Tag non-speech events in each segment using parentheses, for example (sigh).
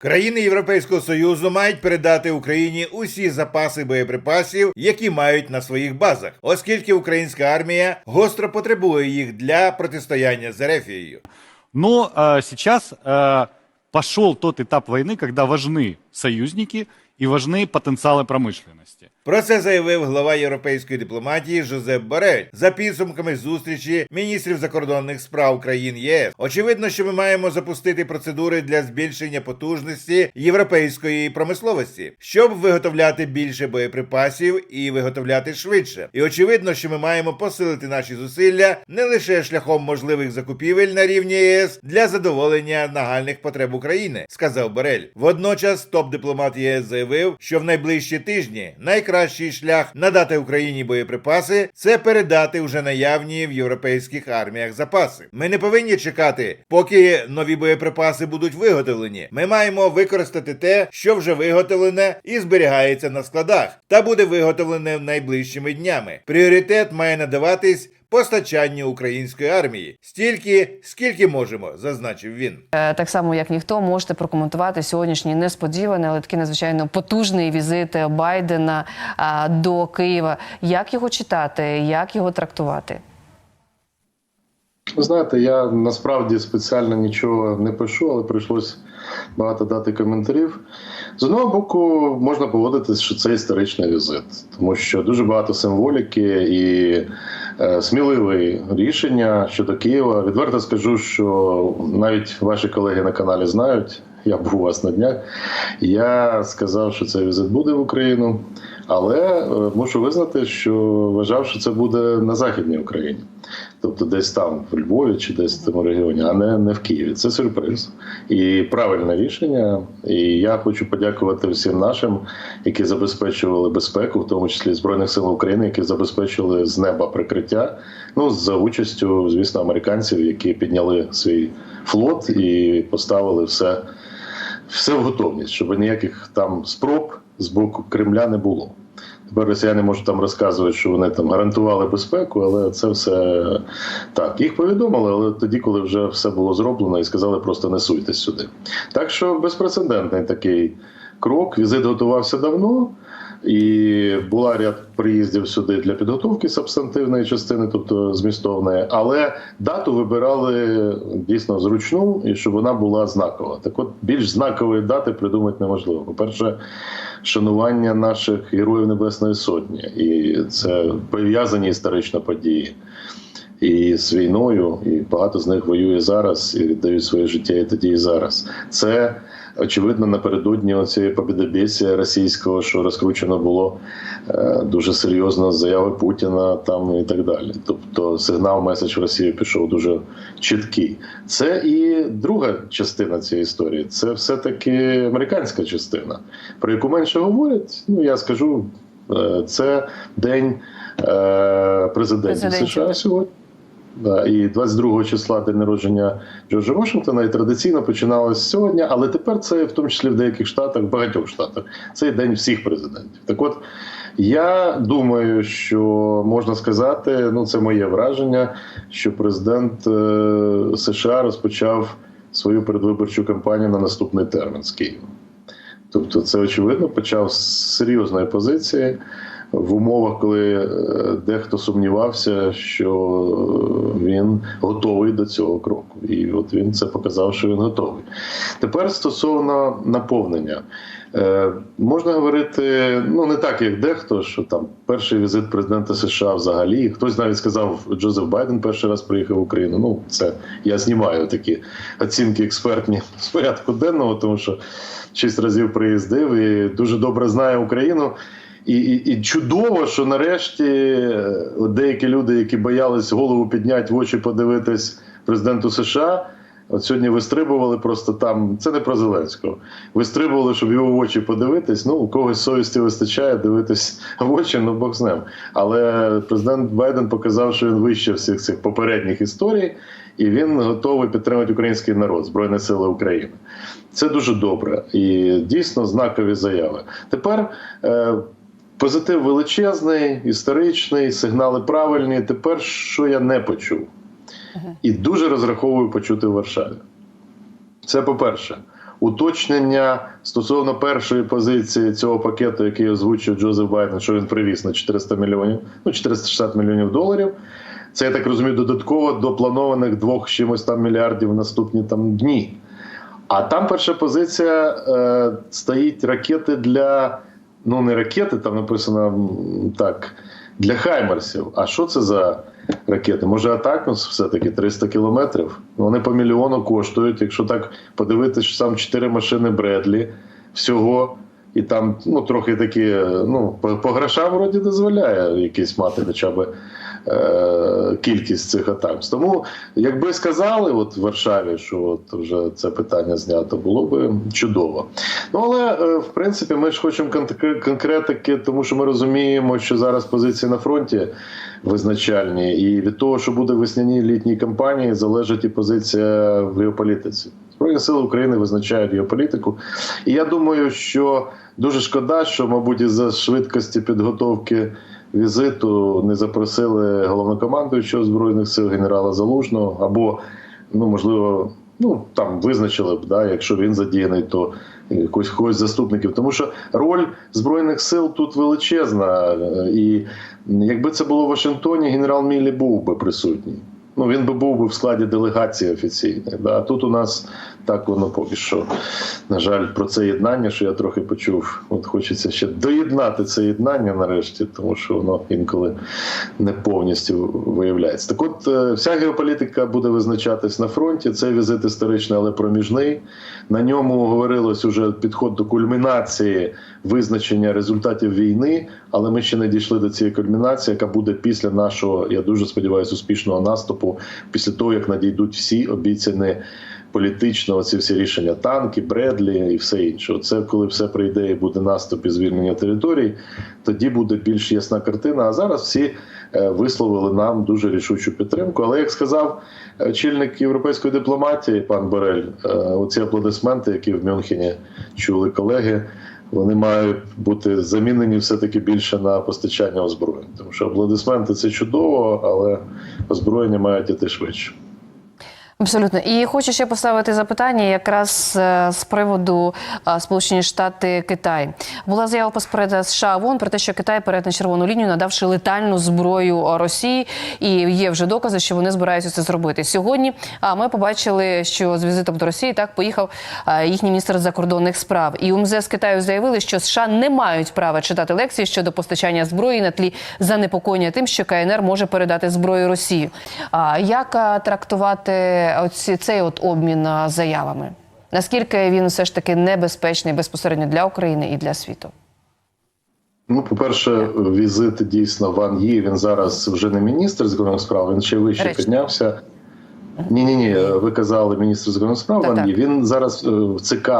Країни Європейського союзу мають передати Україні усі запаси боєприпасів, які мають на своїх базах, оскільки українська армія гостро потребує їх для протистояння з Ерефією. Но э, сейчас э, пошел тот этап войны, когда важны союзники и важны потенциалы промышленности. Про це заявив глава європейської дипломатії Жозеп Борель за підсумками зустрічі міністрів закордонних справ країн ЄС. Очевидно, що ми маємо запустити процедури для збільшення потужності європейської промисловості, щоб виготовляти більше боєприпасів і виготовляти швидше. І очевидно, що ми маємо посилити наші зусилля не лише шляхом можливих закупівель на рівні ЄС для задоволення нагальних потреб України, сказав Борель. Водночас топ-дипломат ЄС заявив, що в найближчі тижні найкращий шлях надати Україні боєприпаси це передати вже наявні в європейських арміях запаси. Ми не повинні чекати, поки нові боєприпаси будуть виготовлені. Ми маємо використати те, що вже виготовлене і зберігається на складах, та буде виготовлене найближчими днями. Пріоритет має надаватись. Постачанню української армії стільки, скільки можемо, зазначив він. Е, Так само, як ніхто, можете прокоментувати сьогоднішній несподіваний, але такий надзвичайно потужний візит Байдена до Києва. Як його читати, як його трактувати? Ви знаєте, я насправді спеціально нічого не пишу, але прийшлось багато дати коментарів. З одного боку, можна погодитися, що це історичний візит, тому що дуже багато символіки і е, сміливе рішення щодо Києва. Відверто скажу, що навіть ваші колеги на каналі знають. Я був у вас на днях. Я сказав, що цей візит буде в Україну, але е, мушу визнати, що вважав, що це буде на Західній Україні. Тобто десь там, в Львові чи десь в тому регіоні, а не, не в Києві. Це сюрприз. І правильне рішення. І я хочу подякувати всім нашим, які забезпечували безпеку, в тому числі Збройних сил України, які забезпечили з неба прикриття. Ну, за участю, звісно, американців, які підняли свій флот і поставили все, все в готовність, щоб ніяких там спроб з боку Кремля не було. Тепер росіяни можуть там розказувати, що вони там гарантували безпеку, але це все так. Їх повідомили, але тоді, коли вже все було зроблено, і сказали, просто не суйтесь сюди. Так що безпрецедентний такий крок. Візит готувався давно. І була ряд приїздів сюди для підготовки субстантивної частини, тобто змістовної, але дату вибирали дійсно зручну і щоб вона була знакова. Так от більш знакової дати придумати неможливо. По-перше, шанування наших героїв Небесної Сотні, і це пов'язані історично події. І з війною, і багато з них воює зараз і віддають своє життя і тоді і зараз. Це очевидно напередодні цієї побідобєсія російського, що розкручено було е, дуже серйозно заяви Путіна там і так далі. Тобто сигнал меседж в Росію пішов дуже чіткий. Це і друга частина цієї історії. Це все-таки американська частина, про яку менше говорять. Ну я скажу, е, це день е, Президентів. США сьогодні. Да, і 22 числа день народження Джорджа Вашингтона, і традиційно починалось сьогодні, але тепер це в тому числі в деяких штатах, в багатьох штатах, це день всіх президентів. Так от я думаю, що можна сказати, ну це моє враження, що президент е, США розпочав свою передвиборчу кампанію на наступний термін з Києва. Тобто, це очевидно почав з серйозної позиції в умовах, коли е, дехто сумнівався, що він готовий до цього кроку. І от він це показав, що він готовий. Тепер стосовно наповнення. Е, можна говорити, ну не так, як дехто, що там перший візит президента США взагалі. Хтось навіть сказав, Джозеф Байден перший раз приїхав в Україну. Ну, це я знімаю такі оцінки експертні з порядку денного, тому що шість разів приїздив і дуже добре знає Україну. І, і, і чудово, що нарешті е, деякі люди, які боялись голову підняти в очі, подивитись президенту США. От сьогодні вистрибували просто там. Це не про Зеленського. Вистрибували, щоб його в очі подивитись. Ну, у когось совісті вистачає дивитись (laughs) в очі, ну Бог з ним. Але президент Байден показав, що він вище всіх цих попередніх історій, і він готовий підтримати український народ, Збройні Сили України. Це дуже добре і дійсно знакові заяви. Тепер. Позитив величезний, історичний, сигнали правильні. Тепер що я не почув, і дуже розраховую почути в Варшаві. Це по-перше, уточнення стосовно першої позиції цього пакету, який озвучив Джозеф Байден, що він привіз на 400 мільйонів, ну 460 мільйонів доларів. Це я так розумію, додатково до планованих двох чимось там мільярдів в наступні там дні. А там перша позиція е, стоїть ракети для. Ну, не ракети, там написано так, для Хаймерсів. А що це за ракети? Може, Атакмс все-таки 300 кілометрів? Ну, Вони по мільйону коштують. Якщо так подивитися, що сам 4 машини Бредлі всього. І там ну, трохи такі, ну, по, грошам вроді дозволяє якісь мати хоча б е, кількість цих атак. Тому, якби сказали от в Варшаві, що от вже це питання знято, було б чудово. Ну але е, в принципі ми ж хочемо кон- конкретики, тому що ми розуміємо, що зараз позиції на фронті визначальні, і від того, що буде в весняній літній кампанії, залежить і позиція в геополітиці. Збройні сили України визначають геополітику. І я думаю, що дуже шкода, що, мабуть, із-за швидкості підготовки візиту не запросили головнокомандуючого збройних сил генерала Залужного, або, ну можливо, ну там визначили б, да, якщо він задіяний, то якось когось заступників. Тому що роль збройних сил тут величезна, і якби це було в Вашингтоні, генерал Міллі був би присутній. Ну, він би був би в складі делегації офіційної. Да. Тут у нас так воно поки що. На жаль, про це єднання, що я трохи почув. От хочеться ще доєднати це єднання нарешті, тому що воно інколи не повністю виявляється. Так от е, вся геополітика буде визначатись на фронті. Це візит історичний, але проміжний. На ньому говорилось уже підход до кульмінації визначення результатів війни, але ми ще не дійшли до цієї кульмінації, яка буде після нашого, я дуже сподіваюся, успішного наступу, після того як надійдуть всі обіцяні політично оці всі рішення танки, Бредлі і все інше. Це коли все прийде і буде наступ і звільнення територій, тоді буде більш ясна картина. А зараз всі е, висловили нам дуже рішучу підтримку. Але як сказав е, очільник європейської дипломатії, пан Борель, е, оці аплодисменти, які в Мюнхені чули колеги. Вони мають бути замінені все-таки більше на постачання озброєнь, тому що аплодисменти це чудово, але озброєння мають іти швидше. Абсолютно, і хочу ще поставити запитання якраз е, з приводу е, Сполучені Штати Китай. Була заява посередині США ООН про те, що Китай перетне червону лінію, надавши летальну зброю Росії, і є вже докази, що вони збираються це зробити сьогодні. Ми побачили, що з візитом до Росії так поїхав е, їхній міністр закордонних справ. І у МЗС Китаю заявили, що США не мають права читати лекції щодо постачання зброї на тлі занепокоєння тим, що КНР може передати зброю Росії. Як е, трактувати оці, цей от обмін заявами? Наскільки він все ж таки небезпечний безпосередньо для України і для світу? Ну, по-перше, візит дійсно Ван Ї. Він зараз вже не міністр закордонних справ, він ще вище Речник. піднявся. Ні, ні, ні. Ви казали міністр закордонних справ Так, Ван. Ї. Він зараз е, в ЦК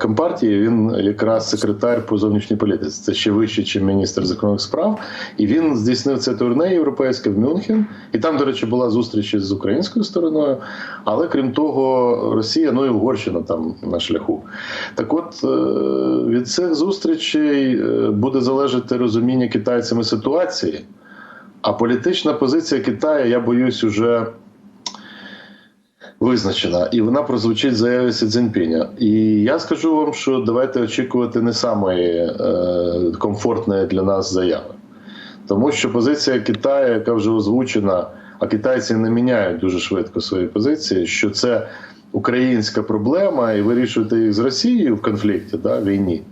Компартії. Він якраз секретар по зовнішній політиці. Це ще вище, ніж міністр закордонних справ. І він здійснив це турне європейське в Мюнхен. І там, до речі, була зустріч з українською стороною. Але крім того, Росія, ну і Угорщина там на шляху. Так от е, від цих зустрічей е, буде залежати розуміння китайцями ситуації. А політична позиція Китаю, я боюсь, уже визначена, і вона прозвучить заяві Сі Цзіньпіня. І я скажу вам, що давайте очікувати не самої е, комфортної для нас заяви. Тому що позиція Китаю, яка вже озвучена, а китайці не міняють дуже швидко свої позиції, що це українська проблема, і вирішувати їх з Росією в конфлікті, да, війні.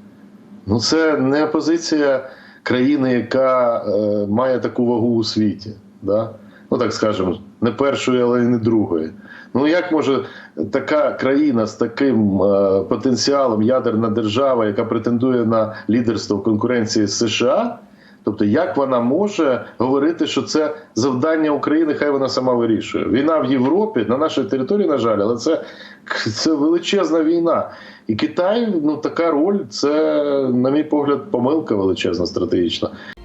Ну, це не позиція країни, яка е, має таку вагу у світі. Да? Ну, так скажемо, не першої, але й не другої. Ну як може така країна з таким е, потенціалом, ядерна держава, яка претендує на лідерство в конкуренції з США? Тобто, як вона може говорити, що це завдання України, хай вона сама вирішує. Війна в Європі на нашій території, на жаль, але це, це величезна війна. І Китай, ну така роль, це, на мій погляд, помилка величезна стратегічна.